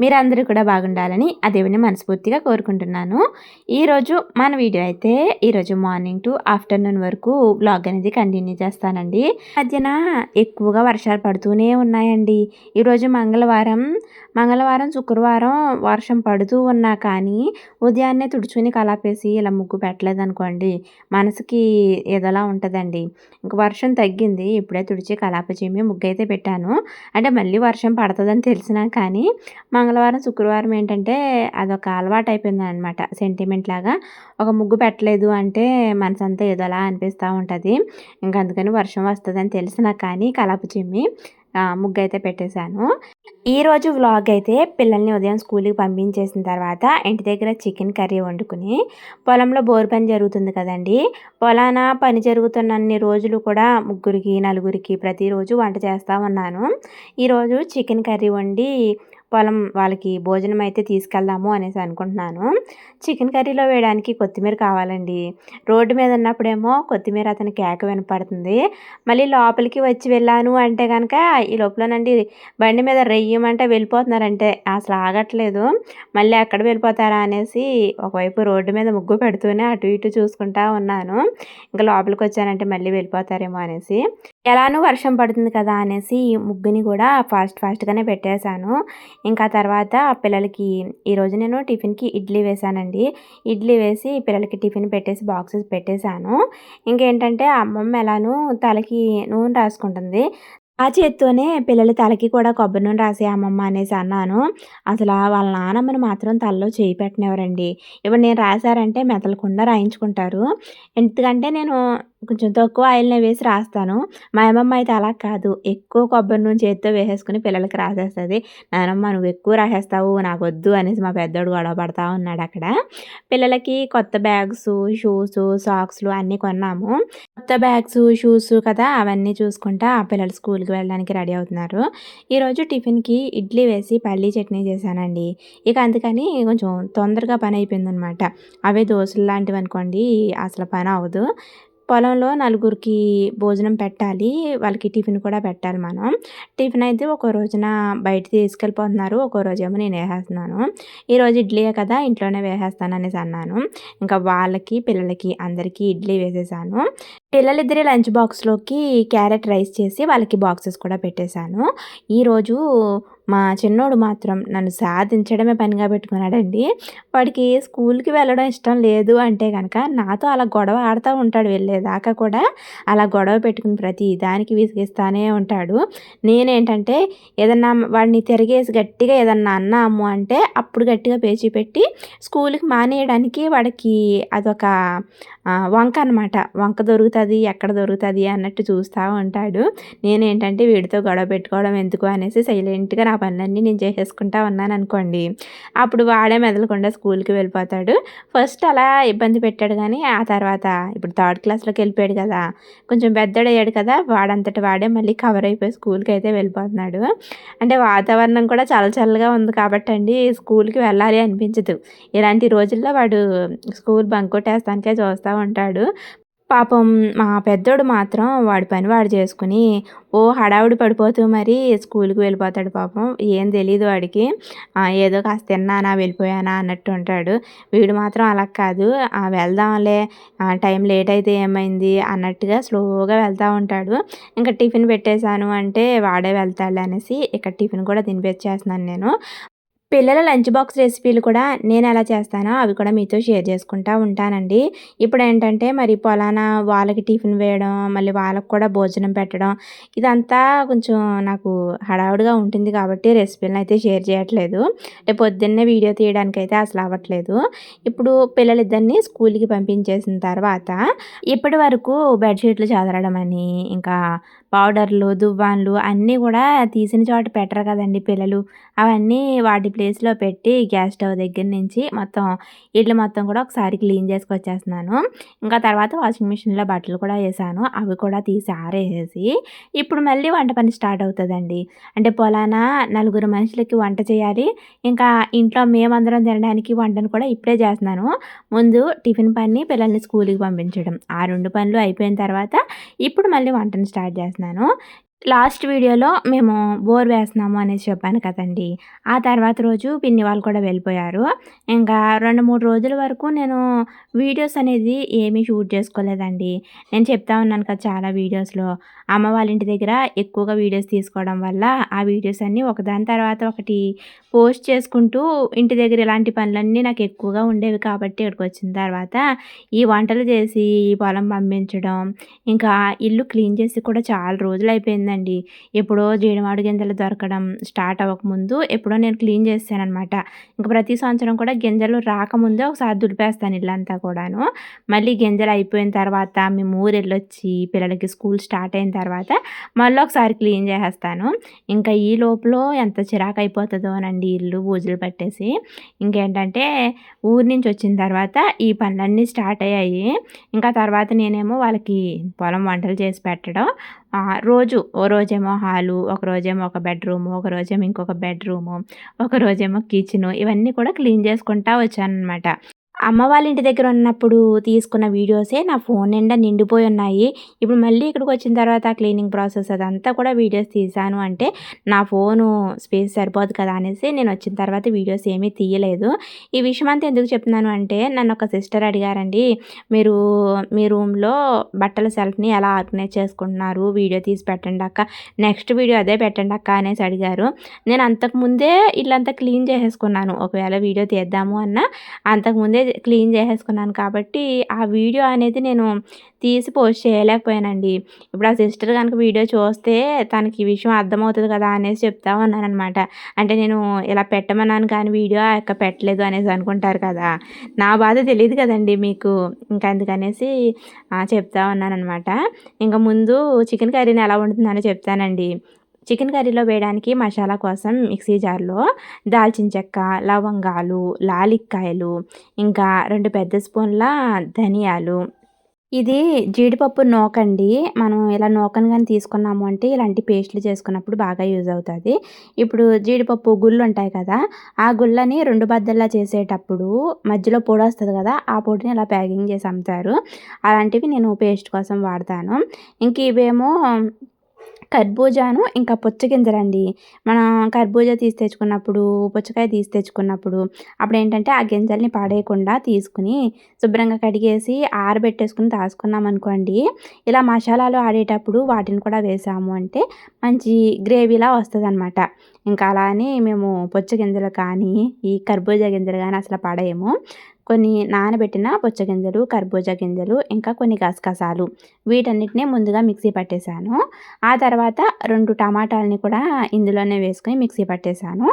మీరందరూ కూడా బాగుండాలని ఆ దేవుని మనస్ఫూర్తిగా కోరుకుంటున్నాను. ఈరోజు మన వీడియో అయితే ఈరోజు మార్నింగ్ టు ఆఫ్టర్నూన్ వరకు బ్లాగ్ అనేది కంటిన్యూ చేస్తానండి. మధ్యన ఎక్కువగా వర్షాలు పడుతూనే ఉన్నాయండి. ఈరోజు మంగళవారం మంగళవారం శుక్రవారం వర్షం పడుతూ ఉన్నా కానీ ఉదయాన్నే తుడుచుకుని కలాపేసి ఇలా ముగ్గు పెట్టలేదు అనుకోండి మనసుకి ఏదోలా ఉంటుందండి. ఇంక వర్షం తగ్గింది ఇప్పుడే తుడిచి కలాప చీమి ముగ్గు అయితే పెట్టాను. అంటే మళ్ళీ వర్షం పడుతుందని తెలిసినా కానీ మంగళవారం శుక్రవారం ఏంటంటే అదొక అలవాటు అయిపోయింది అనమాట సెంటిమెంట్ లాగా ఒక ముగ్గు పెట్టలేదు అంటే మనసంతా ఏదోలా అనిపిస్తూ ఉంటుంది. ఇంకా అందుకని వర్షం వస్తుందని తెలిసిన కానీ కలప చిమ్మి ముగ్గు అయితే పెట్టేశాను. ఈరోజు వ్లాగ్ అయితే పిల్లల్ని ఉదయం స్కూల్కి పంపించేసిన తర్వాత ఇంటి దగ్గర చికెన్ కర్రీ వండుకుని పొలంలో బోర్ పని జరుగుతుంది కదండి పొలాన పని జరుగుతున్న అన్ని రోజులు కూడా ముగ్గురికి నలుగురికి ప్రతిరోజు వంట చేస్తూ ఉన్నాను. ఈరోజు చికెన్ కర్రీ వండి పొలం వాళ్ళకి భోజనం అయితే తీసుకెళ్దాము అనేసి అనుకుంటున్నాను. చికెన్ కర్రీలో వేయడానికి కొత్తిమీర కావాలండి. రోడ్డు మీద ఉన్నప్పుడేమో కొత్తిమీర అతని కేక వినపడుతుంది. మళ్ళీ లోపలికి వచ్చి వెళ్ళాను అంటే కనుక ఈ లోపలనండి బండి మీద రెయ్యమంటే వెళ్ళిపోతున్నారంటే అసలు ఆగట్లేదు. మళ్ళీ ఎక్కడ వెళ్ళిపోతారా అనేసి ఒకవైపు రోడ్డు మీద ముగ్గు పెడుతూనే అటు ఇటు చూసుకుంటా ఉన్నాను. ఇంకా లోపలికి వచ్చానంటే మళ్ళీ వెళ్ళిపోతారేమో అనేసి. ఎలానూ వర్షం పడుతుంది కదా అనేసి ముగ్గుని కూడా ఫాస్ట్ ఫాస్ట్గానే పెట్టేశాను. ఇంకా తర్వాత పిల్లలకి ఈరోజు నేను టిఫిన్కి ఇడ్లీ వేశానండి ఇడ్లీ వేసి పిల్లలకి టిఫిన్ పెట్టేసి బాక్సెస్ పెట్టేశాను. ఇంకేంటంటే అమ్మమ్మ ఎలానూ తలకి నూనె రాసుకుంటుంది. ఆ చేత్తోనే పిల్లల తలకి కూడా కొబ్బరి నూనె రాసి అమ్మమ్మ అనేసి అన్నాను. అసలు వాళ్ళ నానమ్మని మాత్రం తలలో చేయి పెట్టినవరండి ఇప్పుడు నేను రాశారంటే మెతలకుండా రాయించుకుంటారు. ఎందుకంటే నేను కొంచెం తక్కువ ఆయిల్నే వేసి రాస్తాను. మా అమ్మమ్మ అయితే అలా కాదు. ఎక్కువ కొబ్బరి నూనె చేతితో వేసేసుకుని పిల్లలకి రాసేస్తుంది. నానమ్మ నువ్వు ఎక్కువ రాసేస్తావు నాకు వద్దు అనేసి మా పెద్దోడు గొడవ పడతా ఉన్నాడు అక్కడ. పిల్లలకి కొత్త బ్యాగ్స్ షూస్ సాక్స్లు అన్నీ కొన్నాము. కొత్త బ్యాగ్స్ షూస్ కదా అవన్నీ చూసుకుంటా ఆ పిల్లలు స్కూల్కి వెళ్ళడానికి రెడీ అవుతున్నారు. ఈరోజు టిఫిన్కి ఇడ్లీ వేసి పల్లీ చట్నీ చేశానండి. ఇక అందుకని కొంచెం తొందరగా పని అయిపోయిందనమాట. అవే దోశలు లాంటివి అనుకోండి అసలు పని అవ్వదు. పొలంలో నలుగురికి భోజనం పెట్టాలి. వాళ్ళకి టిఫిన్ కూడా పెట్టాలి మనం. టిఫిన్ అయితే ఒక రోజున బయట తీసుకెళ్ళిపోతున్నారు. ఒక రోజేమో నేను వేసేస్తున్నాను. ఈరోజు ఇడ్లీయే కదా ఇంట్లోనే వేసేస్తాను అనేసి అన్నాను. ఇంకా వాళ్ళకి పిల్లలకి అందరికీ ఇడ్లీ వేసేసాను. పిల్లలిద్దరి లంచ్ బాక్స్లోకి క్యారెట్ రైస్ చేసి వాళ్ళకి బాక్సెస్ కూడా పెట్టేశాను. ఈరోజు మా చిన్నోడు మాత్రం నన్ను సాధించడమే పనిగా పెట్టుకున్నాడండి. వాడికి స్కూల్కి వెళ్ళడం ఇష్టం లేదు అంటే కనుక నాతో అలా గొడవ ఆడుతూ ఉంటాడు దాకా కూడా అలా గొడవ పెట్టుకుని ప్రతి దానికి విసిగిస్తానే ఉంటాడు. నేనేంటంటే ఏదన్నా వాడిని తిరిగేసి గట్టిగా ఏదన్నా అన్నాము అంటే అప్పుడు గట్టిగా పేచి పెట్టి స్కూల్కి మానేయడానికి వాడికి అదొక వంక అనమాట వంక దొరుకుతుంది ఎక్కడ దొరుకుతుంది అన్నట్టు చూస్తూ ఉంటాడు. నేనేంటంటే వీడితో గొడవ పెట్టుకోవడం ఎందుకు అనేసి సైలెంట్గా నా పనులన్నీ నేను చేసేసుకుంటా ఉన్నాను అనుకోండి. అప్పుడు వాడే మెదలకుండా స్కూల్కి వెళ్ళిపోతాడు. ఫస్ట్ అలా ఇబ్బంది పెట్టాడు కానీ ఆ తర్వాత ఇప్పుడు థర్డ్ క్లాస్లోకి వెళ్ళిపోయాడు కదా కొంచెం పెద్దడయ్యాడు కదా వాడంతటి వాడే మళ్ళీ కవర్ అయిపోయి స్కూల్కి అయితే వెళ్ళిపోతున్నాడు. అంటే వాతావరణం కూడా చాలా చల్లగా ఉంది కాబట్టి అండి స్కూల్కి వెళ్ళాలి అనిపించదు. ఇలాంటి రోజుల్లో వాడు స్కూల్ బంక్ కొట్టేస్తానికే చూస్తూ ఉంటాడు పాపం మా పెద్దోడు మాత్రం వాడి పని వాడు చేసుకుని ఓ హడావుడి పడిపోతూ మరి స్కూల్కి వెళ్ళిపోతాడు పాపం. ఏం తెలియదు వాడికి. ఏదో కాస్త తిన్నానా వెళ్ళిపోయానా అన్నట్టు ఉంటాడు. వీడు మాత్రం అలా కాదు. వెళ్దాంలే టైం లేట్ అయితే ఏమైంది అన్నట్టుగా స్లోగా వెళ్తూ ఉంటాడు. ఇంకా టిఫిన్ పెట్టేశాను అంటే వాడే వెళ్తాడు అనేసి ఇక్కడ టిఫిన్ కూడా తినిపించేస్తున్నాను నేను. పిల్లల లంచ్ బాక్స్ రెసిపీలు కూడా నేను ఎలా చేస్తానో అవి కూడా మీతో షేర్ చేసుకుంటూ ఉంటానండి. ఇప్పుడు ఏంటంటే మరి పొలానా వాళ్ళకి టిఫిన్ వేయడం మళ్ళీ వాళ్ళకి కూడా భోజనం పెట్టడం ఇదంతా కొంచెం నాకు హడావుడిగా ఉంటుంది కాబట్టి రెసిపీలను అయితే షేర్ చేయట్లేదు. అంటే పొద్దున్నే వీడియో తీయడానికి అయితే అసలు అవ్వట్లేదు. ఇప్పుడు పిల్లలిద్దరిని స్కూల్కి పంపించేసిన తర్వాత ఇప్పటి వరకు బెడ్షీట్లు చదరడం అని ఇంకా పౌడర్లు దువ్వాన్లు అన్నీ కూడా తీసిన చోట పెట్టరు కదండి పిల్లలు. అవన్నీ వాటి ప్లేస్లో పెట్టి గ్యాస్ స్టవ్ దగ్గర నుంచి మొత్తం ఇల్లు మొత్తం కూడా ఒకసారి క్లీన్ చేసుకొచ్చేస్తున్నాను. ఇంకా తర్వాత వాషింగ్ మిషన్లో బట్టలు కూడా వేసాను. అవి కూడా తీసి ఆరేసేసి ఇప్పుడు మళ్ళీ వంట పని స్టార్ట్ అవుతుందండి. అంటే పొలాన నలుగురు మనుషులకి వంట చేయాలి. ఇంకా ఇంట్లో మేమందరం తినడానికి వంటను కూడా ఇప్పుడే చేస్తున్నాను. ముందు టిఫిన్ పని పిల్లల్ని స్కూల్కి పంపించడం. ఆ రెండు పనులు అయిపోయిన తర్వాత ఇప్పుడు మళ్ళీ వంటను స్టార్ట్ చేస్తున్నాను. లాస్ట్ వీడియోలో మేము బోర్ వేస్తున్నాము అనేసి చెప్పాను కదండి. ఆ తర్వాత రోజు పిన్ని వాళ్ళు కూడా వెళ్ళిపోయారు. ఇంకా రెండు మూడు రోజుల వరకు నేను వీడియోస్ అనేది ఏమీ షూట్ చేసుకోలేదండి. నేను చెప్తా ఉన్నాను కదా చాలా వీడియోస్లో. అమ్మ వాళ్ళ ఇంటి దగ్గర ఎక్కువగా వీడియోస్ తీసుకోవడం వల్ల ఆ వీడియోస్ అన్నీ ఒకదాని తర్వాత ఒకటి పోస్ట్ చేసుకుంటూ ఇంటి దగ్గర ఇలాంటి పనులన్నీ నాకు ఎక్కువగా ఉండేవి కాబట్టి ఇక్కడికి వచ్చిన తర్వాత ఈ వంటలు చేసి ఈ పొలం పంపించడం ఇంకా ఇల్లు క్లీన్ చేసి కూడా చాలా రోజులు అయిపోయింది అయిపోయిందండి ఎప్పుడో జీడిమాడు గింజలు దొరకడం స్టార్ట్ అవ్వకముందు ఎప్పుడో నేను క్లీన్ చేస్తాను అనమాట ఇంకా ప్రతి సంవత్సరం కూడా గింజలు రాకముందే ఒకసారి దులిపేస్తాను ఇల్లంతా కూడాను. మళ్ళీ గింజలు అయిపోయిన తర్వాత మేము ఊరు వెళ్ళొచ్చి పిల్లలకి స్కూల్ స్టార్ట్ అయిన తర్వాత మళ్ళీ ఒకసారి క్లీన్ చేసేస్తాను. ఇంకా ఈ లోపల ఎంత చిరాకు అయిపోతుందో అనండి ఇల్లు బూజులు పట్టేసి. ఇంకేంటంటే ఊరి నుంచి వచ్చిన తర్వాత ఈ పనులన్నీ స్టార్ట్ అయ్యాయి. ఇంకా తర్వాత నేనేమో వాళ్ళకి పొలం వంటలు చేసి పెట్టడం రోజు ఓ రోజేమో హాలు ఒక రోజేమో ఒక బెడ్రూము ఒక రోజేమో ఇంకొక బెడ్రూము ఒక రోజేమో కిచెను ఇవన్నీ కూడా క్లీన్ చేసుకుంటా వచ్చానమాట అమ్మ వాళ్ళ ఇంటి దగ్గర ఉన్నప్పుడు తీసుకున్న వీడియోసే నా ఫోన్ నిండా నిండిపోయి ఉన్నాయి. ఇప్పుడు మళ్ళీ ఇక్కడికి వచ్చిన తర్వాత క్లీనింగ్ ప్రాసెస్ అదంతా కూడా వీడియోస్ తీసాను అంటే నా ఫోను స్పేస్ సరిపోదు కదా అనేసి నేను వచ్చిన తర్వాత వీడియోస్ ఏమీ తీయలేదు. ఈ విషయం అంతా ఎందుకు చెప్తున్నాను అంటే నన్ను ఒక సిస్టర్ అడిగారండి మీరు మీ రూమ్లో బట్టల సెల్ఫ్ని ఎలా ఆర్గనైజ్ చేసుకుంటున్నారు? వీడియో తీసి పెట్టండి అక్క నెక్స్ట్ వీడియో అదే పెట్టండి అక్క అనేసి అడిగారు. నేను అంతకుముందే ఇల్లంతా క్లీన్ చేసేసుకున్నాను. ఒకవేళ వీడియో తీద్దాము అన్న అంతకుముందే క్లీన్ చేసేసుకున్నాను కాబట్టి ఆ వీడియో అనేది నేను తీసి పోస్ట్ చేయలేకపోయానండి. ఇప్పుడు ఆ సిస్టర్ కనుక వీడియో చూస్తే తనకి ఈ విషయం అర్థమవుతుంది కదా అనేసి చెప్తా ఉన్నానమాట అంటే నేను ఇలా పెట్టమన్నాను కానీ వీడియో యొక్క పెట్టలేదు అనేసి అనుకుంటారు కదా. నా బాధ తెలియదు కదండి మీకు. ఇంకా అందుకనేసి చెప్తా ఉన్నాను అనమాట ఇంకా ముందు చికెన్ కర్రీని ఎలా ఉంటుందని చెప్తానండి. చికెన్ కర్రీలో వేయడానికి మసాలా కోసం మిక్సీ జార్లో దాల్చిన చెక్క లవంగాలు లాలిక్కాయలు ఇంకా రెండు పెద్ద స్పూన్ల ధనియాలు. ఇది జీడిపప్పు నోకండి. మనం ఇలా నూకను కానీ తీసుకున్నాము అంటే ఇలాంటి పేస్ట్లు చేసుకున్నప్పుడు బాగా యూజ్ అవుతుంది. ఇప్పుడు జీడిపప్పు గుళ్ళు ఉంటాయి కదా ఆ గుళ్ళని రెండు బద్దల్లా చేసేటప్పుడు మధ్యలో పొడి వస్తుంది కదా ఆ పొడిని ఇలా ప్యాకింగ్ చేసి అమ్ముతారు. అలాంటివి నేను పేస్ట్ కోసం వాడతాను. ఇంక ఇవేమో కర్బూజాను ఇంకా పుచ్చగింజలండి. మనం కర్బూజా తీసి తెచ్చుకున్నప్పుడు పుచ్చకాయ తీసి తెచ్చుకున్నప్పుడు అప్పుడు ఏంటంటే ఆ గింజల్ని పాడేయకుండా తీసుకుని శుభ్రంగా కడిగేసి ఆరబెట్టేసుకుని దాచుకున్నాం అనుకోండి ఇలా మసాలాలు ఆడేటప్పుడు వాటిని కూడా వేసాము అంటే మంచి గ్రేవీలా వస్తుంది అనమాట ఇంకా అలా అని మేము పుచ్చగింజలు కానీ ఈ కర్బూజా గింజలు కానీ అసలు పడేయము. కొన్ని నానబెట్టిన పుచ్చగింజలు కర్బూజా గింజలు ఇంకా కొన్ని గసగసాలు. వీటన్నిటిని ముందుగా మిక్సీ పట్టేశాను. ఆ తర్వాత రెండు టమాటాలని కూడా ఇందులోనే వేసుకొని మిక్సీ పట్టేశాను.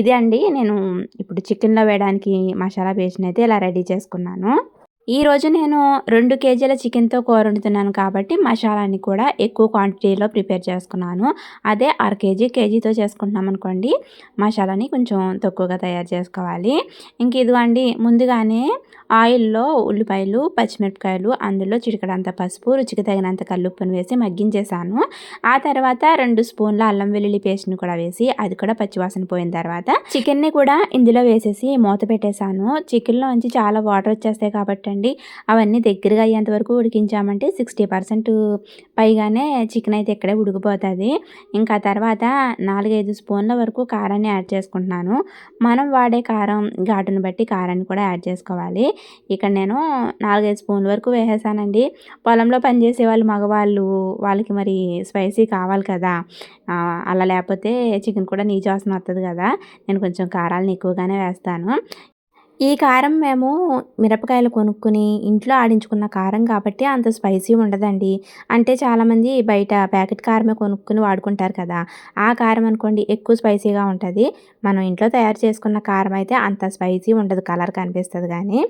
ఇదే అండి నేను ఇప్పుడు చికెన్లో వేయడానికి మసాలా పేస్ట్ని అయితే ఇలా రెడీ చేసుకున్నాను. ఈరోజు నేను రెండు కేజీల చికెన్తో కూర వండుతున్నాను కాబట్టి మసాలాని కూడా ఎక్కువ క్వాంటిటీలో ప్రిపేర్ చేసుకున్నాను. అదే అర కేజీ కేజీతో చేసుకుంటున్నాం అనుకోండి. మసాలాని కొంచెం తక్కువగా తయారు చేసుకోవాలి. ఇంక ఇదిగోండి ముందుగానే ఆయిల్లో ఉల్లిపాయలు పచ్చిమిరపకాయలు అందులో చిటికడంత పసుపు రుచికి తగినంత కల్లుప్పును వేసి మగ్గించేసాను. ఆ తర్వాత రెండు స్పూన్ల అల్లం వెల్లుల్లి పేస్ట్ని కూడా వేసి అది కూడా పచ్చివాసన పోయిన తర్వాత చికెన్ని కూడా ఇందులో వేసేసి మూత పెట్టేశాను చికెన్లో నుంచి చాలా వాటర్ వచ్చేస్తాయి కాబట్టి అండి. అవన్నీ దగ్గరగా అయ్యేంత వరకు ఉడికించామంటే సిక్స్టీ పర్సెంట్ పైగానే చికెన్ అయితే ఇక్కడే ఉడికిపోతుంది. ఇంకా తర్వాత నాలుగైదు స్పూన్ల వరకు కారాన్ని యాడ్ చేసుకుంటున్నాను. మనం వాడే కారం ఘాటును బట్టి కారాన్ని కూడా యాడ్ చేసుకోవాలి. ఇక్కడ నేను నాలుగైదు స్పూన్ల వరకు వేసేసానండి. పొలంలో పనిచేసే వాళ్ళు మగవాళ్ళు వాళ్ళకి మరి స్పైసీ కావాలి కదా. అలా లేకపోతే చికెన్ కూడా నీచు వాసన వస్తుంది కదా. నేను కొంచెం కారాలను ఎక్కువగానే వేస్తాను. ఈ కారం మేము మిరపకాయలు కొనుక్కుని ఇంట్లో ఆడించుకున్న కారం కాబట్టి అంత స్పైసీ ఉండదండి. అంటే చాలామంది బయట ప్యాకెట్ కారమే కొనుక్కొని వాడుకుంటారు కదా. ఆ కారం అనుకోండి ఎక్కువ స్పైసీగా ఉంటుంది. మనం ఇంట్లో తయారు చేసుకున్న కారం అయితే అంత స్పైసీ ఉండదు కలర్ కనిపిస్తుంది కానీ.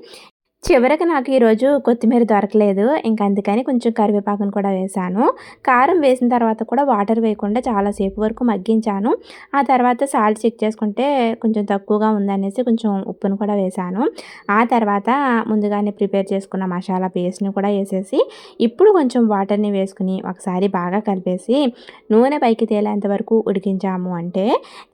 చివరికి నాకు ఈరోజు కొత్తిమీర దొరకలేదు. ఇంక అందుకని కొంచెం కరివేపాకును కూడా వేశాను కారం వేసిన తర్వాత కూడా వాటర్ వేయకుండా చాలాసేపు వరకు మగ్గించాను. ఆ తర్వాత సాల్ట్ చెక్ చేసుకుంటే కొంచెం తక్కువగా ఉందనేసి కొంచెం ఉప్పును కూడా వేశాను ఆ తర్వాత ముందుగానే ప్రిపేర్ చేసుకున్న మసాలా పేస్ట్ని కూడా వేసేసి ఇప్పుడు కొంచెం వాటర్ని వేసుకుని ఒకసారి బాగా కలిపేసి నూనె పైకి తేలేంత వరకు ఉడికించాము అంటే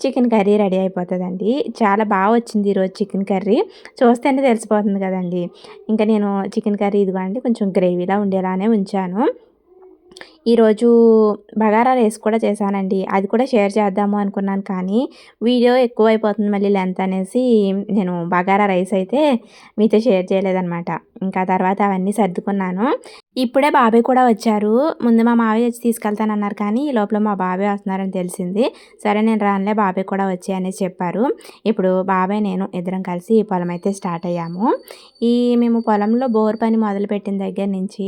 చికెన్ కర్రీ రెడీ అయిపోతుందండి. చాలా బాగా వచ్చింది ఈరోజు చికెన్ కర్రీ. చూస్తేనే తెలిసిపోతుంది కదండి. ఇంకా నేను చికెన్ కర్రీ ఇదిగోండి కొంచెం గ్రేవీలా ఉండేలానే ఉంచాను. ఈరోజు బగారా రైస్ కూడా చేశానండి. అది కూడా షేర్ చేద్దాము అనుకున్నాను కానీ వీడియో ఎక్కువ అయిపోతుంది మళ్ళీ లెంత్ అనేసి నేను బగారా రైస్ అయితే మీతో షేర్ చేయలేదన్నమాట. ఇంకా తర్వాత అవన్నీ సర్దుకున్నాను. ఇప్పుడే బాబాయ్ కూడా వచ్చారు. ముందు మా మావయ్య వచ్చి తీసుకెళ్తానన్నారు కానీ ఈ లోపల మా బాబాయ్ వస్తున్నారని తెలిసింది. సరే నేను రానులే బాబాయ్ కూడా వచ్చి అనేసి చెప్పారు. ఇప్పుడు బాబాయ్ నేను ఇద్దరం కలిసి ఈ పొలం అయితే స్టార్ట్ అయ్యాము. ఈ మేము పొలంలో బోర్ పని మొదలుపెట్టిన దగ్గర నుంచి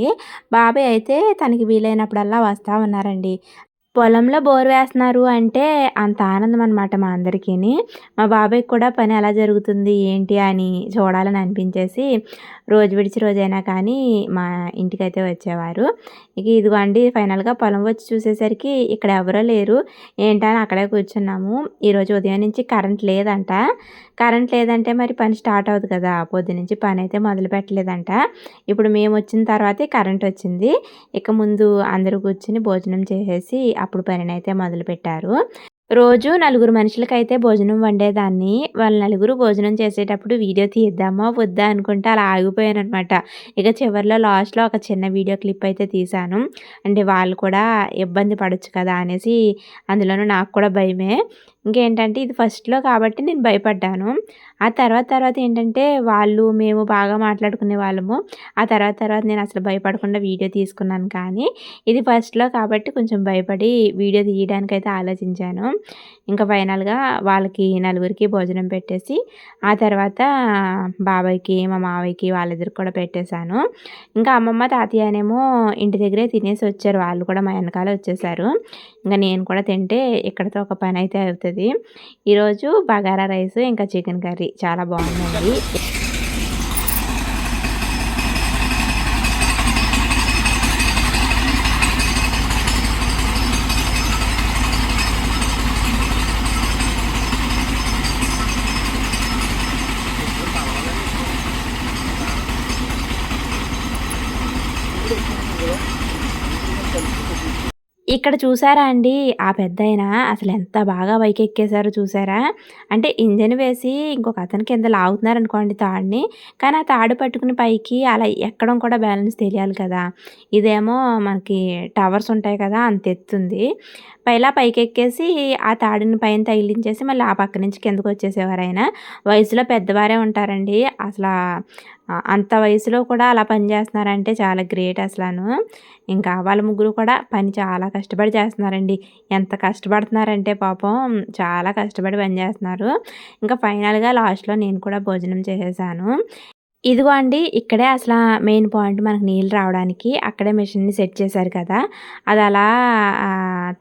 బాబాయ్ అయితే తనకి వీలైనప్పుడు అలా వస్తూ ఉన్నారండి. పొలంలో బోర్ వేస్తున్నారు అంటే అంత ఆనందం అనమాట మా అందరికీ మా బాబాయ్కి కూడా పని ఎలా జరుగుతుంది ఏంటి అని చూడాలని అనిపించేసి రోజు విడిచి రోజైనా కానీ మా ఇంటికైతే వచ్చేవారు. ఇక ఇదిగోండి ఫైనల్గా పొలం వచ్చి చూసేసరికి ఇక్కడ ఎవరో లేరు. ఏంటని అక్కడే కూర్చున్నాము. ఈరోజు ఉదయం నుంచి కరెంట్ లేదంట. కరెంట్ లేదంటే మరి పని స్టార్ట్ అవుతుంది కదా. పొద్దు నుంచి పని అయితే మొదలు పెట్టలేదంట. ఇప్పుడు మేము వచ్చిన తర్వాతే కరెంట్ వచ్చింది. ఇక ముందు అందరూ కూర్చుని భోజనం చేసేసి అప్పుడు పనిని అయితే మొదలుపెట్టారు. రోజు నలుగురు మనుషులకైతే భోజనం వండేదాన్ని. వాళ్ళ నలుగురు భోజనం చేసేటప్పుడు వీడియో తీద్దామా వద్దా అనుకుంటే అలా ఆగిపోయాను అనమాట ఇక చివరిలో లాస్ట్లో ఒక చిన్న వీడియో క్లిప్ అయితే తీశాను. అంటే వాళ్ళు కూడా ఇబ్బంది పడచ్చు కదా అనేసి అందులోనూ నాకు కూడా భయమే. ఇంకేంటంటే ఇది ఫస్ట్లో కాబట్టి నేను భయపడ్డాను. ఆ తర్వాత తర్వాత ఏంటంటే వాళ్ళు మేము బాగా మాట్లాడుకునే వాళ్ళము. ఆ తర్వాత తర్వాత నేను అసలు భయపడకుండా వీడియో తీసుకున్నాను కానీ ఇది ఫస్ట్లో కాబట్టి కొంచెం భయపడి వీడియో తీయడానికి అయితే ఆలోచించాను. ఇంకా ఫైనల్గా వాళ్ళకి నలుగురికి భోజనం పెట్టేసి ఆ తర్వాత బాబాయ్కి మా మావయ్యకి వాళ్ళిద్దరికి కూడా పెట్టేశాను. ఇంకా అమ్మమ్మ తాతయ్యనేమో ఇంటి దగ్గరే తినేసి వచ్చారు. వాళ్ళు కూడా మా వెనకాల వచ్చేసారు. ఇంకా నేను కూడా తింటే ఇక్కడతో ఒక పని అయితే అవుతుంది. ఈరోజు బగారా రైస్ ఇంకా చికెన్ కర్రీ. చాలా బాగుందండి ఇక్కడ చూసారా అండి? ఆ పెద్దాయన అసలు ఎంత బాగా ఎక్కేసారో చూసారా? అంటే ఇంజన్ వేసి ఇంకొక అతని కింద లాగుతున్నారనుకోండి తాడిని. కానీ ఆ తాడు పట్టుకుని పైకి అలా ఎక్కడం కూడా బ్యాలెన్స్ తెలియాలి కదా. ఇదేమో మనకి టవర్స్ ఉంటాయి కదా అంత ఎత్తుంది. పైలా పైకి ఎక్కేసి ఆ తాడుని పైన తగిలించేసి మళ్ళీ ఆ పక్క నుంచి కిందకు వచ్చేసేవారు ఆయన. వయసులో పెద్దవారే ఉంటారండి. అసలు అంత వయసులో కూడా అలా పని చేస్తున్నారంటే చాలా గ్రేట్ అసలు ఇంకా వాళ్ళ ముగ్గురు కూడా పని చాలా కష్టపడి చేస్తున్నారండి. ఎంత కష్టపడుతున్నారంటే పాపం చాలా కష్టపడి పని చేస్తున్నారు. ఇంకా ఫైనల్గా లాస్ట్లో నేను కూడా భోజనం చేసేసాను. ఇదిగో అండి ఇక్కడే అసలు మెయిన్ పాయింట్ మనకు నీళ్ళు రావడానికి అక్కడే మిషన్ని సెట్ చేశారు కదా. అది అలా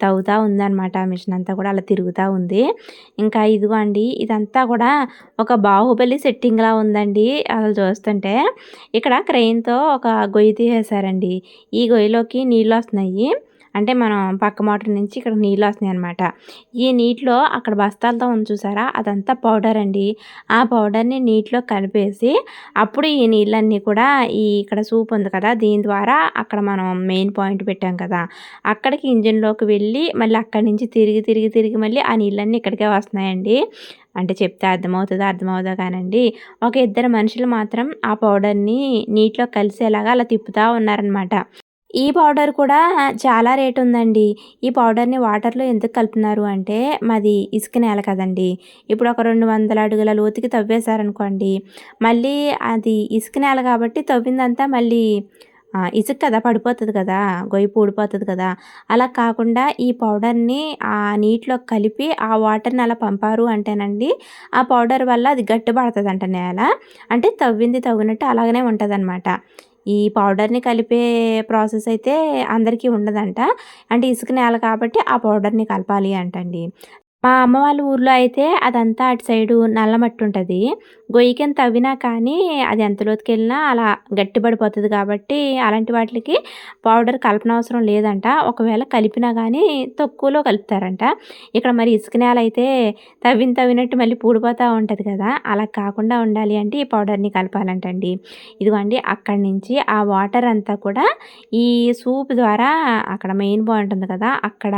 తవ్వుతూ ఉందన్నమాట. మిషన్ అంతా కూడా అలా తిరుగుతూ ఉంది. ఇంకా ఇదిగో అండి ఇదంతా కూడా ఒక బాహుబలి సెట్టింగ్లా ఉందండి. అసలు చూస్తుంటే ఇక్కడ క్రెయిన్తో ఒక గొయ్యి తీసేశారండి. ఈ గొయ్యిలోకి నీళ్ళు వస్తున్నాయి. అంటే మనం పక్క మోటార్ నుంచి ఇక్కడ నీళ్ళు వస్తున్నాయి అనమాట ఈ నీటిలో అక్కడ బస్తాలతో ఉంది చూసారా? అదంతా పౌడర్ అండి. ఆ పౌడర్ని నీటిలో కలిపేసి అప్పుడు ఈ నీళ్ళన్నీ కూడా ఈ ఇక్కడ సూప్ ఉంది కదా దీని ద్వారా అక్కడ మనం మెయిన్ పాయింట్ పెట్టాం కదా. అక్కడికి ఇంజిన్లోకి వెళ్ళి మళ్ళీ అక్కడి నుంచి తిరిగి తిరిగి తిరిగి మళ్ళీ ఆ నీళ్ళన్నీ ఇక్కడికే వస్తున్నాయండి. అంటే చెప్తే అర్థమవుతుందో అర్థమవుతుందో కానండి. ఒక ఇద్దరు మనుషులు మాత్రం ఆ పౌడర్ని నీటిలో కలిసేలాగా అలా తిప్పుతూ ఉన్నారనమాట ఈ పౌడర్ కూడా చాలా రేట్ ఉందండి ఈ పౌడర్ని వాటర్లో ఎందుకు కలుపుతున్నారు అంటే మాది ఇసుక నేల కదండి. ఇప్పుడు ఒక రెండు వందల అడుగుల లోతుకి తవ్వేశారనుకోండి మళ్ళీ అది ఇసుక నేల కాబట్టి తవ్విందంతా మళ్ళీ ఇసుక కదా పడిపోతుంది కదా గొయ్యి పూడిపోతుంది కదా. అలా కాకుండా ఈ పౌడర్ని ఆ నీటిలో కలిపి ఆ వాటర్ని అలా పంపారు అంటేనండి ఆ పౌడర్ వల్ల అది గట్టి పడుతుంది అంట నేల. అంటే తవ్వింది తవ్వినట్టు అలాగనే ఉంటుంది ఈ పౌడర్ని కలిపే ప్రాసెస్ అయితే అందరికీ ఉండదంట. అంటే ఇసుక నేల కాబట్టి ఆ పౌడర్ని కలపాలి అంటండి. మా అమ్మ వాళ్ళ ఊర్లో అయితే అదంతా అటు సైడు నల్లమట్టి ఉంటుంది గొయ్యి తవ్వినా కానీ అది ఎంత లోతుకెళ్ళినా అలా గట్టిపడిపోతుంది కాబట్టి అలాంటి వాటికి పౌడర్ కలపనవసరం లేదంట. ఒకవేళ కలిపినా కానీ తక్కువలో కలుపుతారంట. ఇక్కడ మరి ఇసుక నేల అయితే తవ్విన తవ్వినట్టు మళ్ళీ పూడిపోతూ ఉంటుంది కదా. అలా కాకుండా ఉండాలి అంటే ఈ పౌడర్ని కలపాలంటండి. ఇదిగోండి అక్కడి నుంచి ఆ వాటర్ అంతా కూడా ఈ సూప్ ద్వారా అక్కడ మెయిన్ బాగుంటుంది కదా అక్కడ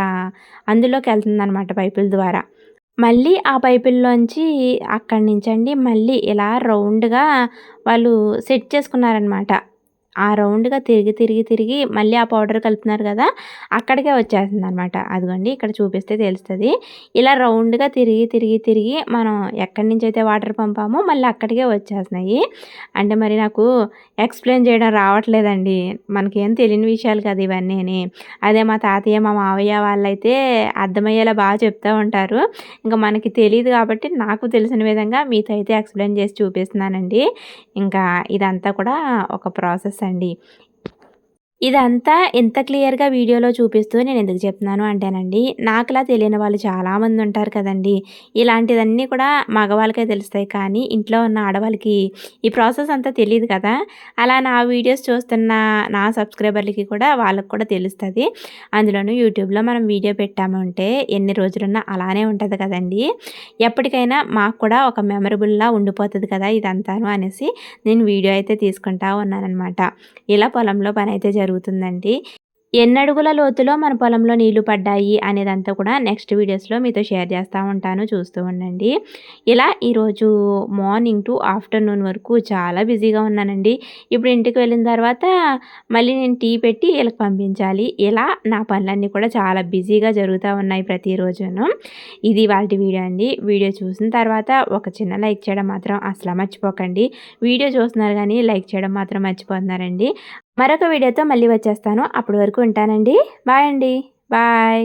అందులోకి వెళ్తుంది అనమాట పైపుల ద్వారా. మళ్ళీ ఆ పైపుల్లోంచి అక్కడి నుంచండి మళ్ళీ ఇలా రౌండ్గా వాళ్ళు సెట్ చేసుకున్నారనమాట ఆ రౌండ్గా తిరిగి తిరిగి తిరిగి మళ్ళీ ఆ పౌడర్ కలుపుతున్నారు కదా అక్కడికే వచ్చేస్తుంది అనమాట అదిగోండి ఇక్కడ చూపిస్తే తెలుస్తుంది. ఇలా రౌండ్గా తిరిగి తిరిగి తిరిగి మనం ఎక్కడి నుంచి అయితే వాటర్ పంపామో మళ్ళీ అక్కడికే వచ్చేస్తున్నాయి. అంటే మరి నాకు ఎక్స్ప్లెయిన్ చేయడం రావట్లేదండి. మనకేం తెలియని విషయాలు కదా ఇవన్నీ అదే మా తాతయ్య మా మావయ్య వాళ్ళైతే అర్థమయ్యేలా బాగా చెప్తూ ఉంటారు. ఇంకా మనకి తెలియదు కాబట్టి నాకు తెలిసిన విధంగా మీతో అయితే ఎక్స్ప్లెయిన్ చేసి చూపిస్తున్నానండి. ఇంకా ఇదంతా కూడా ఒక ప్రాసెస్ అండి. ఇదంతా ఎంత క్లియర్‌గా వీడియోలో చూపిస్తూ నేను ఎందుకు చెప్తున్నాను అంటేనండి, నాకులా తెలియని వాళ్ళు చాలామంది ఉంటారు కదండీ! ఇలాంటిదన్నీ కూడా మగవాళ్ళకే తెలుస్తాయి. కానీ ఇంట్లో ఉన్న ఆడవాళ్ళకి ఈ ప్రాసెస్ అంతా తెలియదు కదా! అలా నా వీడియోస్ చూస్తున్న నా సబ్స్క్రైబర్‌లకి కూడా వాళ్ళకి కూడా తెలుస్తుంది అందులోనూ యూట్యూబ్‌లో మనం వీడియో పెట్టామంటే ఎన్ని రోజులున్నా అలానే ఉంటుంది కదండీ! ఎప్పటికైనా మాకు కూడా ఒక మెమరబుల్‌లా ఉండిపోతుంది కదా! ఇదంతాను అనేసి నేను వీడియో అయితే తీసుకుంటా ఉన్నానమాట ఇలా పొలంలో పని అయితే జరుగుతుందండి. ఎన్నడుగుల లోతులో మన పొలంలో నీళ్ళు పడ్డాయి అనేదంతా కూడా నెక్స్ట్ వీడియోస్లో మీతో షేర్ చేస్తూ ఉంటాను చూస్తూ ఉండండి. ఇలా ఈరోజు మార్నింగ్ టు ఆఫ్టర్నూన్ వరకు చాలా బిజీగా ఉన్నానండి. ఇప్పుడు ఇంటికి వెళ్ళిన తర్వాత మళ్ళీ నేను టీ పెట్టి వీళ్ళకి పంపించాలి. ఇలా నా పనులన్నీ కూడా చాలా బిజీగా జరుగుతూ ఉన్నాయి ప్రతిరోజును. ఇది వాటి వీడియో అండి. వీడియో చూసిన తర్వాత ఒక చిన్న లైక్ చేయడం మాత్రం అసలు మర్చిపోకండి. వీడియో చూస్తున్నారు కానీ లైక్ చేయడం మాత్రం మర్చిపోతున్నారండి. మరొక వీడియోతో మళ్ళీ వచ్చేస్తాను. అప్పటి వరకు ఉంటానండి. బాయ్ అండి. బాయ్.